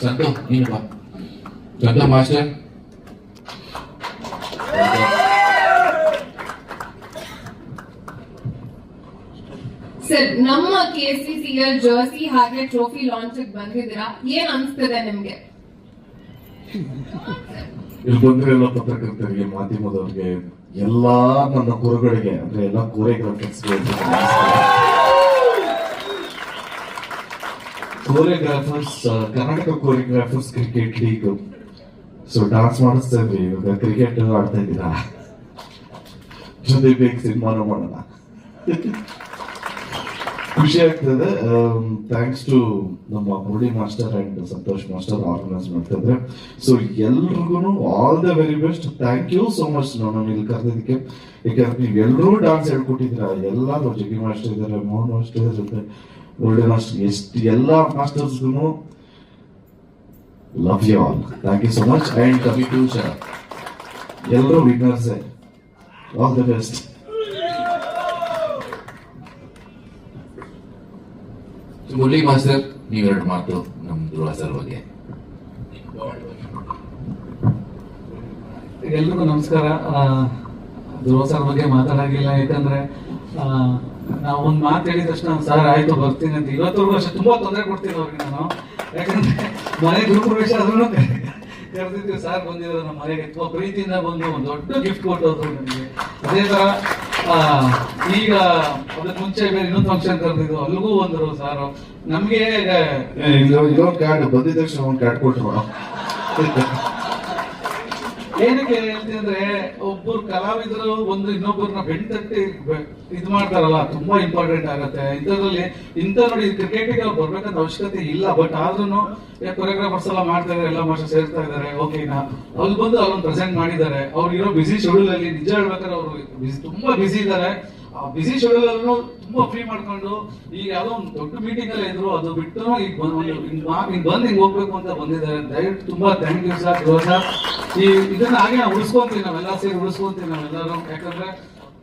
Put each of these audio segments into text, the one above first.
ಸಂತು ನೀನು ಬಾ Contoh master sir ನಮ್ಮ ಕೆಸಿಸಿಎಲ್ ಜರ್ಸಿ ಹಾಗೆ ಟ್ರೋಫಿ ಲಾಂಚ್ ಬಂದಿದ್ದೀರಾ? ಏನ್ ಅನ್ಸ್ತದೆ ನಿಮ್ಗೆ? ಇಲ್ಲಿ ಬಂದಿರೋ ಪತ್ರಕರ್ತರಿಗೆ ಮಾಧ್ಯಮದವರಿಗೆ ಎಲ್ಲಾ ನನ್ನ ಗುರುಗಳಿಗೆ ಅಂದ್ರೆ ಎಲ್ಲ ಕೋರಿಯೋಗ್ರಾಫರ್ಸ್ಗೆ choreographers Karnataka choreographers cricket league so dance ಮಾಡಿಸ್ತಾ ಇದ್ರಿ ಇವಾಗ ಕ್ರಿಕೆಟ್ ಆಡ್ತಾ ಇದ್ದೀರಾ? ಜೊತೆ ಬೇಗ ಸಿನಿಮಾನು ಮಾಡೋಣ. ಖುಷಿ ಆಗ್ತದೆ. ಥ್ಯಾಂಕ್ಸ್ ಟು ನಮ್ಮ Murali master and Santosh master organise ಮಾಡ್ತಾ ಇದ್ರೆ ಸೊ ಎಲ್ರಿಗೂ all the very best thank you so much ನಾನು ಇಲ್ಲಿ ಕರೆದಿದ್ದಕ್ಕೆ. ಯಾಕಂದ್ರೆ ನೀವು ಎಲ್ಲರೂ ಡಾನ್ಸ್ ಹೇಳ್ಕೊಟ್ಟಿದ್ದೀರಾ? ಎಲ್ಲರೂ ಜಗಿ ಮಾಸ್ಟರ್ ಇದ್ದಾರೆ, ಮೋಹನ್ ಮಾಸ್ಟರ್ ಜೊತೆ. ಮುರಳಿ ಮಾಸ್ಟರ್. ಎಷ್ಟು ಎಲ್ಲ ಮಾಸ್ಟರ್ಸ್ಗೂ love you all thank you so much and committee ಎಲ್ಲರೂ winners all the best Murali master ನೀವೆರಡು ಮಾತು ನಮ್ಮ ಧ್ರುವ ಸರ್ ಬಗ್ಗೆ. ಎಲ್ರಿಗೂ ನಮಸ್ಕಾರ. ಆ, ಧ್ರುವ ಸರ್ ಬಗ್ಗೆ ಮಾತಾಡಾಗಿಲ್ಲ ಯಾಕಂದ್ರೆ ನಾವು ಒಂದ್ ಮಾತು ಹೇಳಿದ ತಕ್ಷಣ ಸರ್ ಆಯ್ತು, ಬರ್ತೀನಿ ಅಂತ. ಇವತ್ತವರೆಗೂ ಅಷ್ಟೇ ತುಂಬಾ ತೊಂದರೆ ಕೊಡ್ತೀನಿ ಅವ್ರಿಗೆ ನಾನು. ಯಾಕಂದ್ರೆ ಮನೆ ಪ್ರವೇಶ ಆದ್ರೂ ಕರೆದಿದ್ವಿ ಸರ್ ಬಂದಿರೋ ನಮ್ಮ ಮನೆಗೆ. ತುಂಬಾ ಪ್ರೀತಿಯಿಂದ ಬಂದು ಒಂದು ದೊಡ್ಡ ಗಿಫ್ಟ್ ಕೊಟ್ಟೋದ್ರು ನನಗೆ ಅದೇ ತರ ಈಗ ಅದಕ್ಕೆ ಮುಂಚೆ ಬೇರೆ ಇನ್ನೊಂದು ಫಂಕ್ಷನ್ ಕರೆದಿದ್ದು ಅಲ್ಲಿಗೂ ಬಂದರು ಸರ್. ನಮ್ಗೆ ಕಾರ್ಡ್ ಬಂದಿದ್ದ ತಕ್ಷಣ ಒಂದು ಕಾರ್ಡ್ ಕೊಟ್ರು. ಏನಕ್ಕೆ ಹೇಳ್ತಿದ್ರೆ ಒಬ್ಬರು ಕಲಾವಿದರು ಒಂದು ಇನ್ನೊಬ್ಬರನ್ನ ಬೆನ್ ತಟ್ಟಿ ಬೆ- ಇದ್ ಮಾಡ್ತಾರಲ್ಲ, ತುಂಬಾ ಇಂಪಾರ್ಟೆಂಟ್ ಆಗತ್ತೆ. ಇಂಥದ್ರಲ್ಲಿ ಇಂಥ ನೋಡಿ ಕ್ರಿಕೆಟಿಗೆ ಅವ್ರು ಬರ್ಬೇಕಂತ ಅವಶ್ಯಕತೆ ಇಲ್ಲ ಬಟ್ ಆದ್ರೂ ಕೊರಿಯೋಗ್ರಾಫರ್ಸ್ ಎಲ್ಲ ಮಾಡ್ತಾ ಇದಾರೆ, ಎಲ್ಲ ಮಾಸ್ಟರ್ ಸೇರ್ತಾ ಇದಾರೆ ಓಕೆನಾ ಅಲ್ಲಿ ಬಂದು ಅವ್ರನ್ನ ಪ್ರೆಸೆಂಟ್ ಮಾಡಿದ್ದಾರೆ. ಅವ್ರು ಇರೋ ಬಿಸಿ ಶೆಡ್ಯೂಲ್ ಅಲ್ಲಿ, ನಿಜ ಹೇಳ್ಬೇಕಾದ್ರೆ ಅವರು ತುಂಬಾ ಬಿಸಿ ಇದ್ದಾರೆ. ಆ ಬಿಸಿ ಶೆಡ್ಯೂಲ್ ಅಲ್ಲೂ ತುಂಬಾ ಫ್ರೀ ಮಾಡ್ಕೊಂಡು ಈಗ ಯಾವ್ದೋ ಒಂದು ದೊಡ್ಡ ಮೀಟಿಂಗ್ ಅಲ್ಲಿ ಇದ್ರು, ಅದು ಬಿಟ್ಟು ಈಗ ಬಂದ್ ಹಿಂಗ್ ಬಂದ್ ಹಿಂಗ್ ಹೋಗ್ಬೇಕು ಅಂತ ಬಂದಿದ್ದಾರೆ. ದಯವಿಟ್ಟು ತುಂಬಾ ಥ್ಯಾಂಕ್ ಯು ಸರ್ ಸರ್ ಈ ಇದನ್ನ ಹಾಗೆ ನಾವು ಉಳಿಸ್ಕೊಂತೀವಿ, ನಾವೆಲ್ಲ ಸೇರಿ ಉಳಿಸ್ಕೊಂತೀವಿ ನಾವೆಲ್ಲರೂ. ಯಾಕಂದ್ರೆ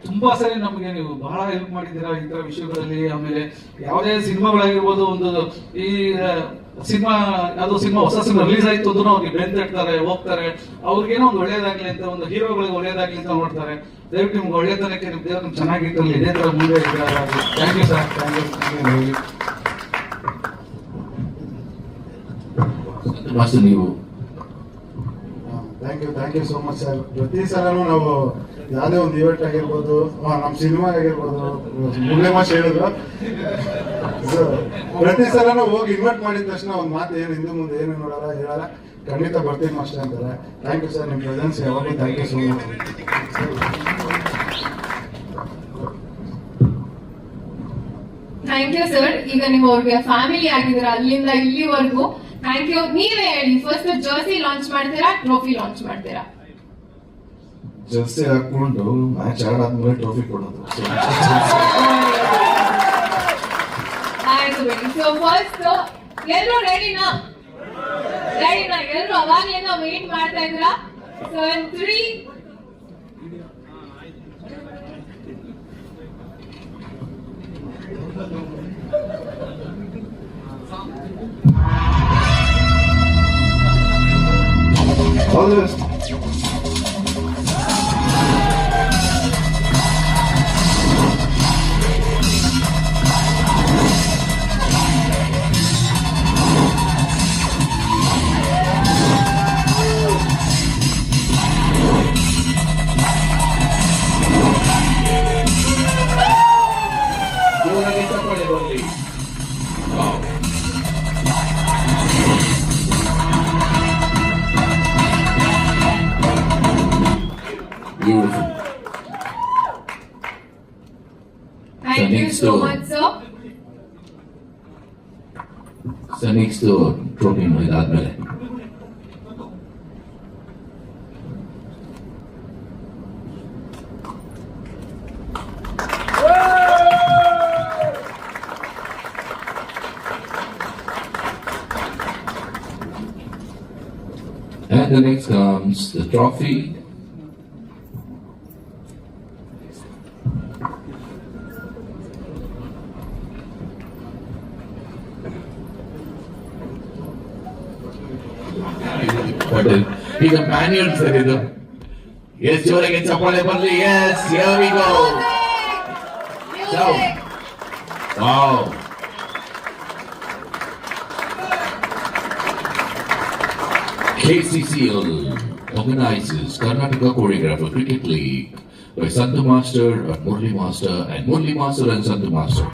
ತುಂಬಾ ಸರಿ ನಮಗೆ ನೀವು ಬಹಳ ಹೆಲ್ಪ್ ಮಾಡಿದ್ದೀರಾ ಈ ತರ ವಿಷಯಗಳಲ್ಲಿ. ಆಮೇಲೆ ಯಾವುದೇ ಸಿನಿಮಾಗಳಾಗಿರ್ಬೋದು ಒಂದು ಈ ಸಿನಿಮಾ ಅದು ಸಿನಿಮಾ ಹೊಸ ಸಿನಿಮಾ ರಿಲೀಸ್ ಆಯ್ತು ಅಂದ್ರೂ ಅವ್ರಿಗೆ ಬೆನ್ ತಟ್ತಾರೆ ಹೋಗ್ತಾರೆ. ಅವ್ರಿಗೇನೋ ಒಂದು ಒಳ್ಳೇದಾಗ್ಲಿ ಅಂತ ಒಂದು ಹೀರೋಗಳಿಗೆ ಒಳ್ಳೇದಾಗ್ಲಿ ಅಂತ ನೋಡ್ತಾರೆ. ದಯವಿಟ್ಟು ನಿಮ್ಗೆ ಒಳ್ಳೆತನಕ್ಕೆ ನಿಮ್ ದೇವ್ರು ನಿಮ್ಗೆ ಚೆನ್ನಾಗಿಟ್ಟಲ್ಲಿ ಇದೇ ತರ ಮುಂದೆ thank you sir thank you master ನೀವು? Thank you thank you so much sir ಪ್ರತಿ ಸಲನೂ ನಾವು ಯಾವುದೇ ಒಂದು ಇವೆಂಟ್ ಆಗಿರ್ಬೋದು ನಮ್ಮ ಸಿನಿಮಾ ಆಗಿರ್ಬೋದು ಮುಳ್ಳೆ ಮಾಷ್ ಹೇಳಿದ್ರು. ಪ್ರತಿ ಸಲನೂ ಹೋಗಿ ಇನ್ವೈಟ್ ಮಾಡಿದ ತಕ್ಷಣ ಒಂದು ಮಾತು ಏನು, ಹಿಂದೆ ಮುಂದೆ ಏನು ನೋಡಲ್ಲ, ಹೇಳಲ್ಲ. ಖಂಡಿತ ಬರ್ತೀನಿ ಮಾಸ್ಟರ್ ಅಂತಾರೆ. ಥ್ಯಾಂಕ್ ಯು ಸರ್ ನಿಮ್ಮ ಪ್ರೆಸೆನ್ಸ್ ಯಾವಾಗಲೂ thank you so much thank you sir ಈಗ ನೀವು ಅವ್ರಿಗೆ ಫ್ಯಾಮಿಲಿ ಆಗಿದ್ದೀರಾ ಅಲ್ಲಿಂದ ಇಲ್ಲಿವರೆಗೂ? ಥ್ಯಾಂಕ್ ಯು ನೀವೇ ಹೇಳಿ. ಫಸ್ಟ್ ಜರ್ಸಿ ಲಾಂಚ್ ಮಾಡ್ತೀರಾ? ಟ್ರೋಫಿ ಲಾಂಚ್ ಮಾಡ್ತೀರಾ? ಜರ್ಸಿ ಹಾಕೊಂಡು ಮ್ಯಾಚ್ ಆಡಾದ್ಮೇಲೆ ಟ್ರೋಫಿ ಕೊಡೋದು. ಎಲ್ಲರೂ ರೆಡಿನಾ ರೆಡಿನಾ ಎಲ್ಲರೂ ಅವಾಗ್ಲಿಂದ ವೇಟ್ ಮಾಡ್ತಾ ಇದ್ದೀರಾ? So three all the best. Beautiful thank you next so one. Much sir so next trophy ಇದಾದ್ಮೇಲೆ And the next comes the trophy. But ಈಗ ಮ್ಯಾನ್ಯುಯಲ್ ಸರ್ ಇದು ಎಸ್ ಜೋರಾಗಿ ಚಪ್ಪಾಳೆ ಬರ್ಲಿ yes here we go Music. wow KCCL organizes Karnataka Choreographer Cricket League by Santu Master and Murli Master and Murli Master and Santu Master.